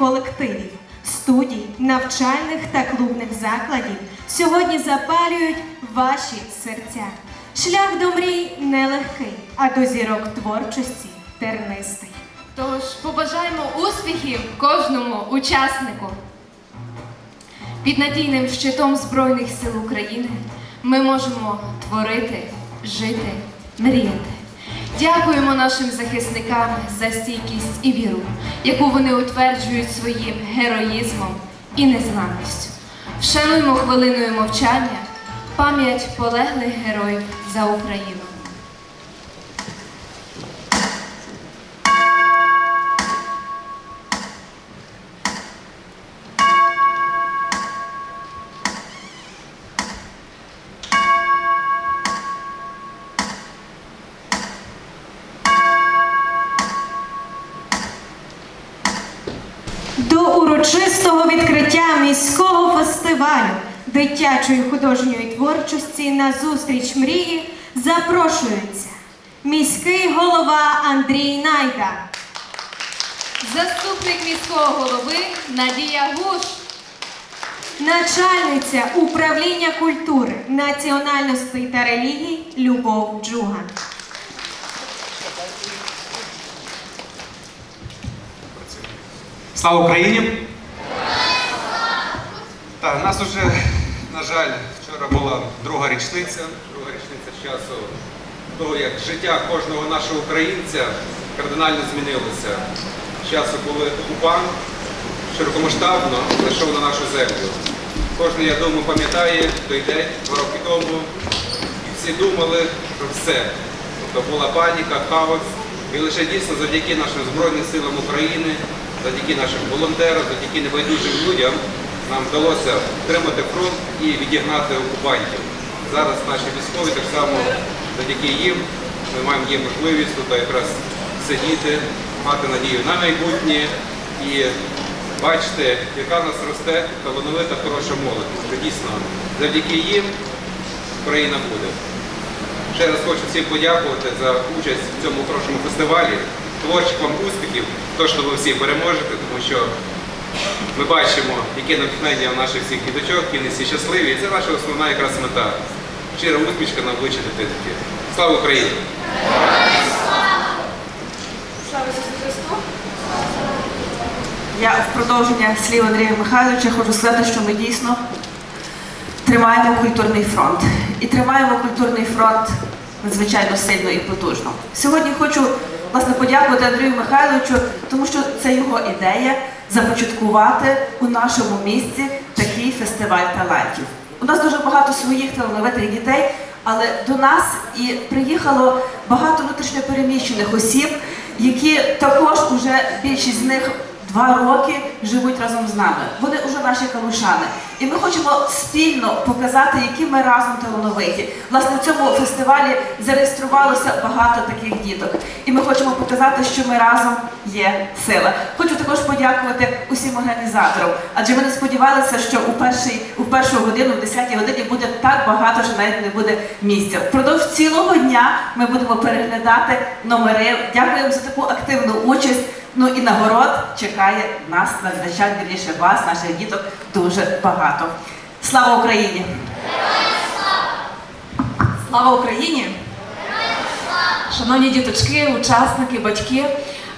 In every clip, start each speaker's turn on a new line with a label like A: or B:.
A: колективів, студій, навчальних та клубних закладів сьогодні запалюють ваші серця. Шлях до мрій нелегкий, а до зірок творчості тернистий.
B: Тож побажаємо успіхів кожному учаснику. Під надійним щитом Збройних сил України ми можемо творити, жити, мріяти. Дякуємо нашим захисникам за стійкість і віру, яку вони утверджують своїм героїзмом і незламністю. Вшануємо хвилиною мовчання пам'ять полеглих героїв за Україну.
A: Міського фестивалю дитячої художньої творчості на зустріч мрії запрошується міський голова Андрій Найда,
B: Заступник міського голови Надія Гуш.
A: начальниця управління культури, національностей та релігій Любов Джуган.
C: Слава Україні! Так, нас уже, на жаль, вчора була друга річниця, друга річниця часу того, як життя кожного нашого українця кардинально змінилося. Часу, коли окупант широкомасштабно зайшов на нашу землю. Кожен, я думаю, пам'ятає той день, два роки тому, і всі думали про все. Тобто була паніка, хаос. І лише дійсно завдяки нашим Збройним силам України, завдяки нашим волонтерам, завдяки небайдужим людям нам вдалося втримати фронт і відігнати окупантів. Зараз наші військові так само завдяки їм ми маємо є можливість тут якраз сидіти, мати надію на майбутнє і бачити, яка в нас росте талановита, хороша молодь. Що дійсно завдяки їм Україна буде. Ще раз хочу всім подякувати за участь в цьому хорошому фестивалі. Творчих вам успіхів, точно ви всі переможете, тому що ми бачимо, яке натхнення в наших всіх діточок, які всі щасливі. І це наша основна якраз мета. Щира усмішка на обличчі дитинки. Слава Україні!
B: Слава Ісусу Христу!
D: Я в продовження слів Андрія Михайловича хочу сказати, що ми дійсно тримаємо культурний фронт. І тримаємо культурний фронт надзвичайно сильно і потужно. Сьогодні хочу власне подякувати Андрію Михайловичу, тому що це його ідея започаткувати у нашому місті такий фестиваль талантів. У нас дуже багато своїх талановитих дітей, але до нас і приїхало багато внутрішньопереміщених осіб, які також уже більшість з них два роки живуть разом з нами. Вони вже наші калушани. І ми хочемо спільно показати, які ми разом талановиті. Власне, в цьому фестивалі зареєструвалося багато таких діток. І ми хочемо показати, що ми разом є сила. Хочу також подякувати усім організаторам, адже ми не сподівалися, що у перший у першу годину, в 10 годині буде так багато, що навіть не буде місця. Впродовж цілого дня ми будемо переглядати номери. Дякуємо за таку активну участь. Ну і нагород чекає нас, надзвичайно вірніше вас, наших діток, дуже багато. Слава Україні!
E: Слава Україні! Шановні діточки, учасники, батьки,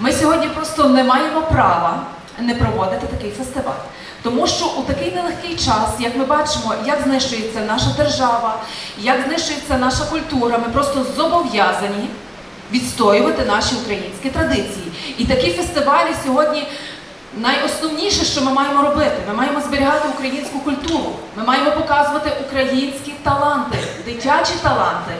E: ми сьогодні просто не маємо права не проводити такий фестиваль. Тому що у такий нелегкий час, як ми бачимо, як знищується наша держава, як знищується наша культура, ми просто зобов'язані відстоювати наші українські традиції. І такі фестивалі сьогодні найосновніше, що ми маємо робити. Ми маємо зберігати українську культуру, ми маємо показувати українські таланти, дитячі таланти.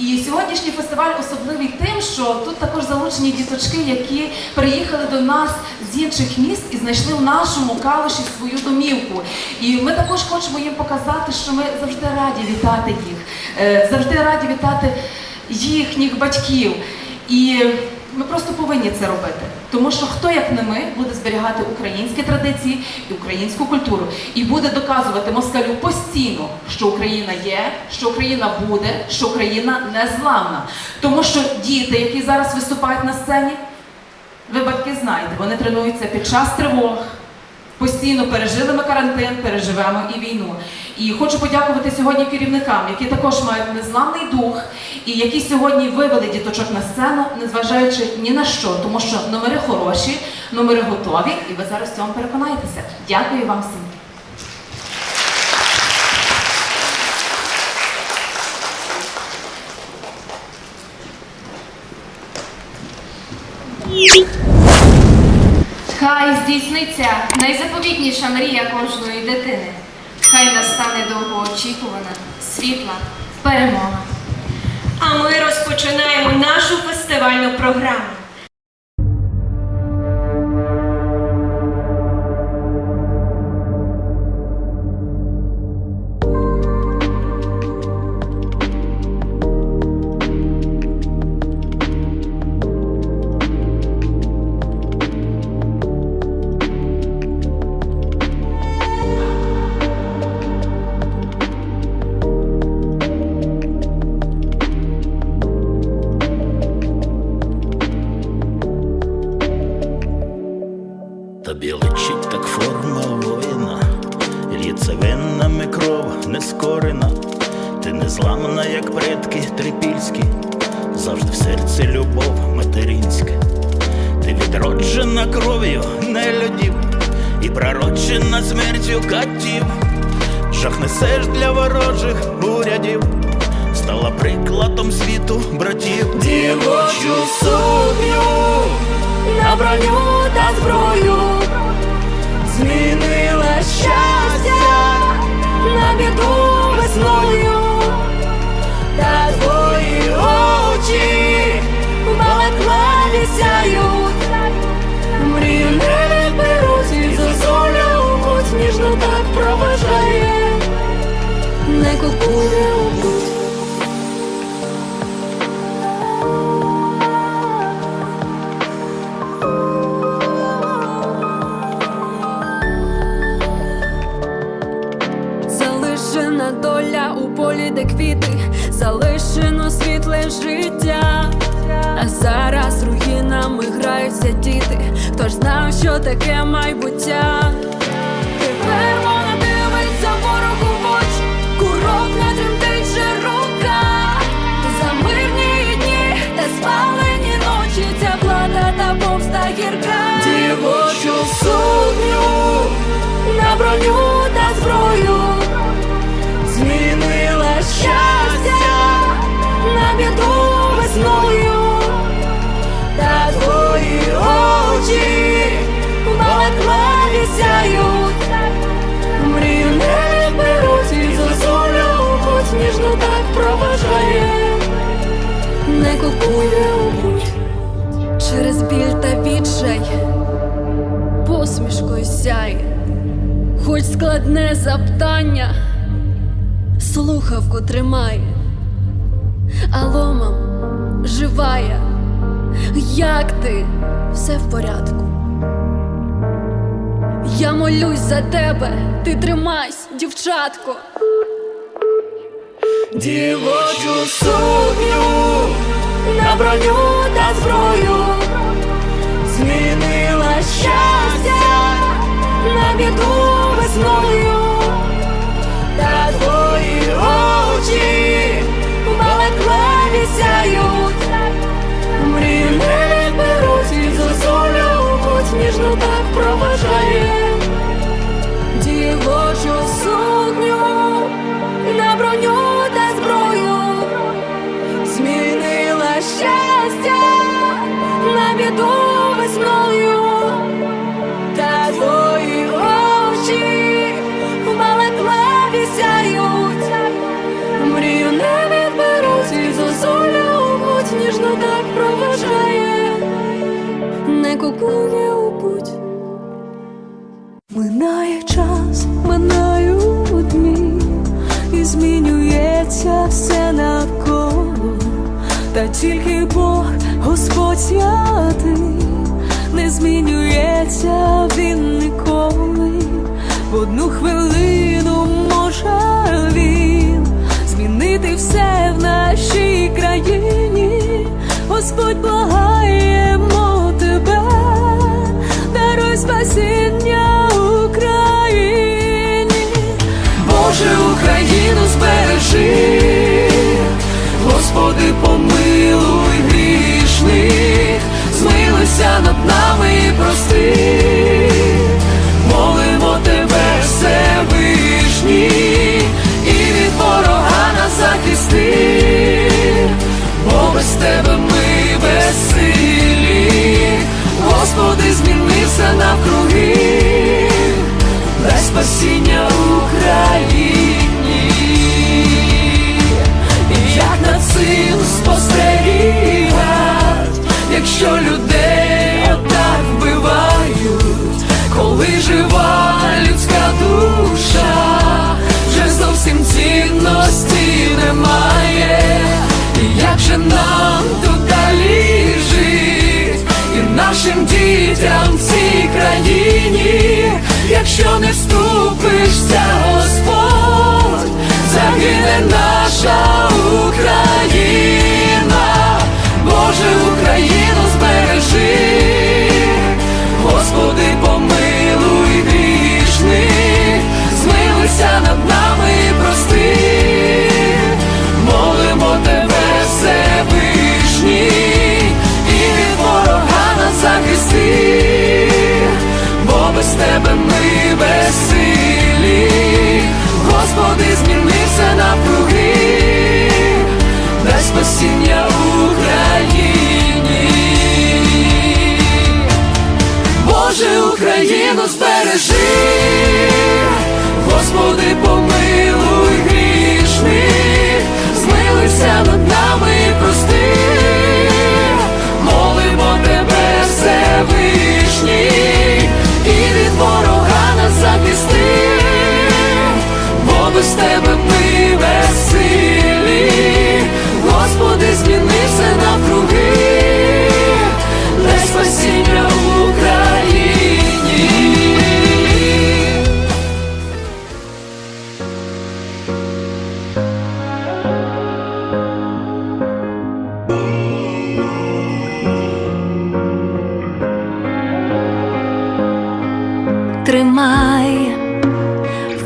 E: І сьогоднішній фестиваль особливий тим, що тут також залучені діточки, які приїхали до нас з інших міст і знайшли в нашому калуші свою домівку. І ми також хочемо їм показати, що ми завжди раді вітати їх, е, завжди раді вітати їхніх батьків. І ми просто повинні це робити. Тому що хто, як не ми, буде зберігати українські традиції і українську культуру, і буде доказувати москалю постійно, що Україна є, що Україна буде, що Україна незламна. Тому що діти, які зараз виступають на сцені, ви батьки знаєте, вони тренуються під час тривог. Постійно пережили ми карантин, переживемо і війну. І хочу подякувати сьогодні керівникам, які також мають незламний дух, і які сьогодні вивели діточок на сцену, незважаючи ні на що, тому що номери хороші, номери готові, і ви зараз в цьому переконаєтеся. Дякую вам всім.
B: Хай здійсниться найзаповітніша мрія кожної дитини. Хай настане довгоочікувана, світла перемога.
F: А ми розпочинаємо нашу фестивальну програму.
G: Броню та зброю
H: Залишена доля у полі, де квіти, залишено світле життя. А зараз руїнами граються діти. Хто ж знав, що таке майбуття? Тепер вона дивиться ворогу в очі, курок не тремтить же рука. За мирні дні та спалені ночі, ця плата та повста гірка. Дівочу сукню на броню та зброю сяють, мрію не відберуть і зозулю путь ніжно так проважає, не купує путь через біль та відчай, посмішкою сяє, хоч складне запитання. Слухавку тримає, а ломом живає. Як ти? Все в порядку? Я молюсь за тебе, ти тримайся, дівчатко.
G: Дівочу сукню на броню та зброю. Змінила щастя на біду весною, дітям в цій країні, якщо не вступишся, Господь, загине наша Україна, Боже, без тебе ми безсилі, Господи, змінився навкруги, дай спасіння
I: Тримай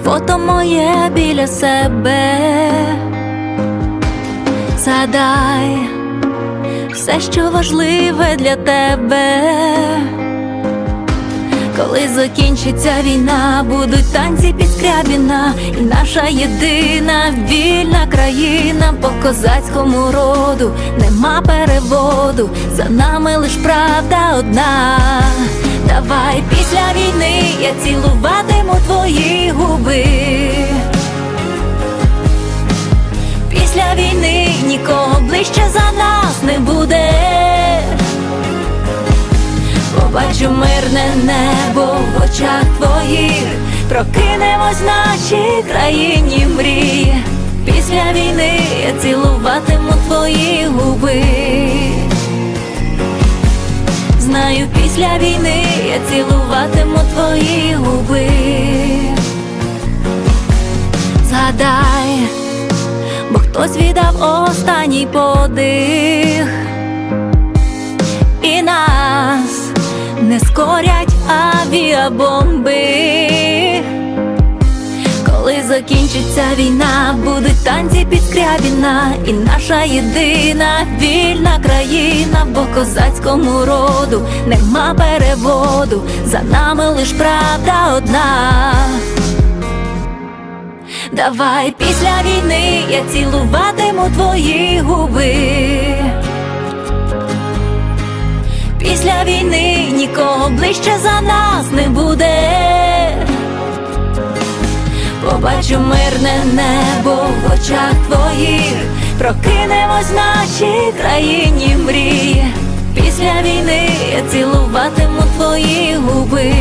I: фото моє біля себе, згадай все, що важливе для тебе. Коли закінчиться війна, будуть танці під Скрябіна І наша єдина вільна країна по козацькому роду нема переводу, за нами лиш правда одна. Давай після війни я цілуватиму твої губи. Після війни нікого ближче за нас не буде. Побачу мирне небо в очах твоїх, прокинемось в нашій країні мрій. Після війни я цілуватиму твої губи. Знаю, після війни я цілуватиму твої губи. Згадай, бо хтось віддав останній подих і нас не скорять авіабомби. Закінчиться війна, будуть танці під Скрябіна І наша єдина вільна країна, бо козацькому роду нема переводу, за нами лиш правда одна. Давай після війни я цілуватиму твої губи. Після війни нікого ближче за нас не буде. Побачу мирне небо в очах твоїх, прокинемось нашій країні мрії. Після війни я цілуватиму твої губи.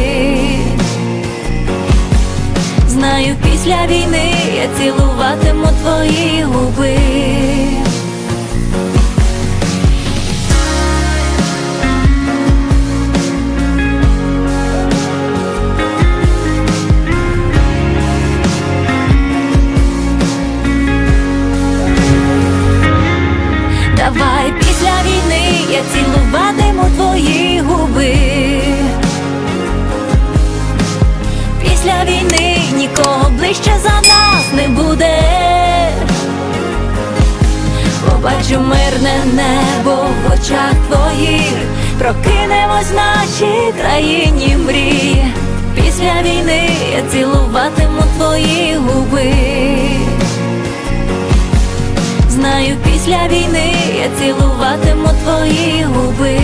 I: Знаю, після війни я цілуватиму твої губи. Побачу мирне небо в очах твоїх, прокинемось в нашій країні мрії. Після війни я цілуватиму твої губи. Знаю, після війни я цілуватиму твої губи.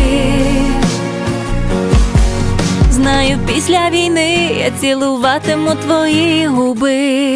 I: Знаю, після війни я цілуватиму твої губи.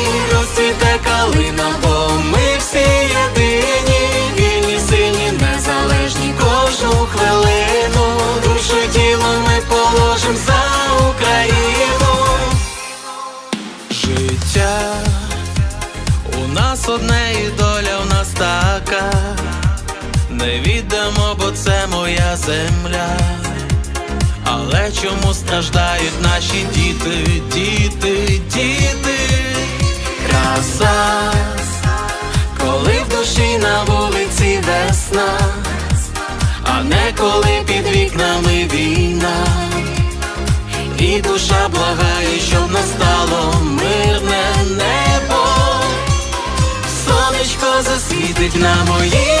J: земля. Але чому страждають наші діти, діти, діти? Краса, коли в душі на вулиці весна, а не коли під вікнами війна. І душа благає, щоб настало мирне небо. Сонечко засвітить на моїй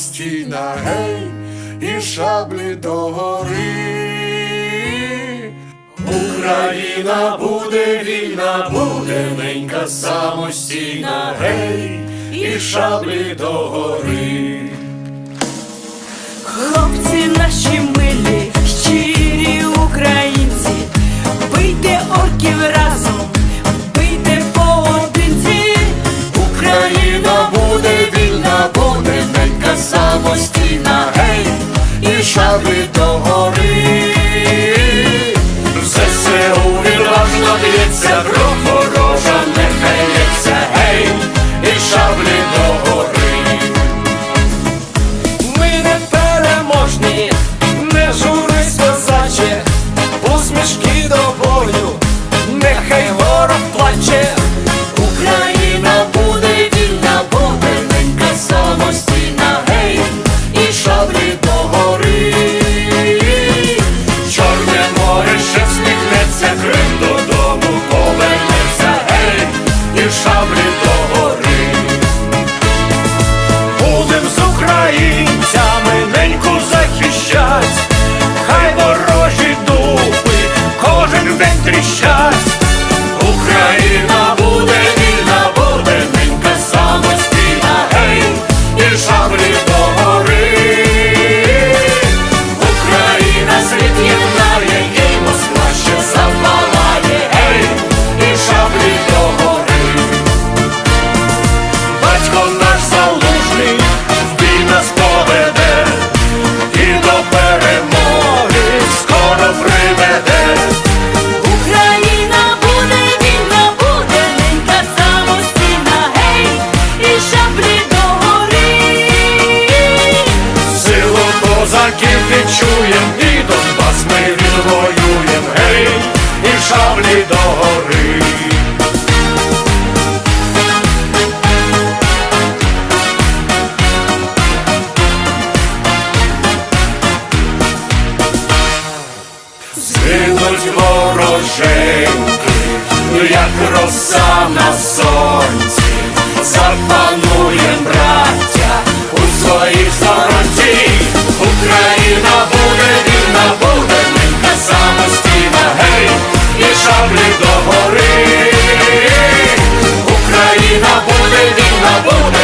K: самостійна, гей, і шаблі догори. Україна буде вільна, буде ненька самостійна, гей, і шаблі догори.
L: Хлопці наші милі, щирі українці, бийте орків разом, бийте поодинці.
K: Україна буде Україна самостійна, гей, і шаблі до гори, все все увіражно б'ється кроком. як роса на сонці, запануєм, браття, у своїй стороті, Україна буде, вільна буде, та самостійна, гей, і шаблі до гори,
G: Україна буде, вільна буде.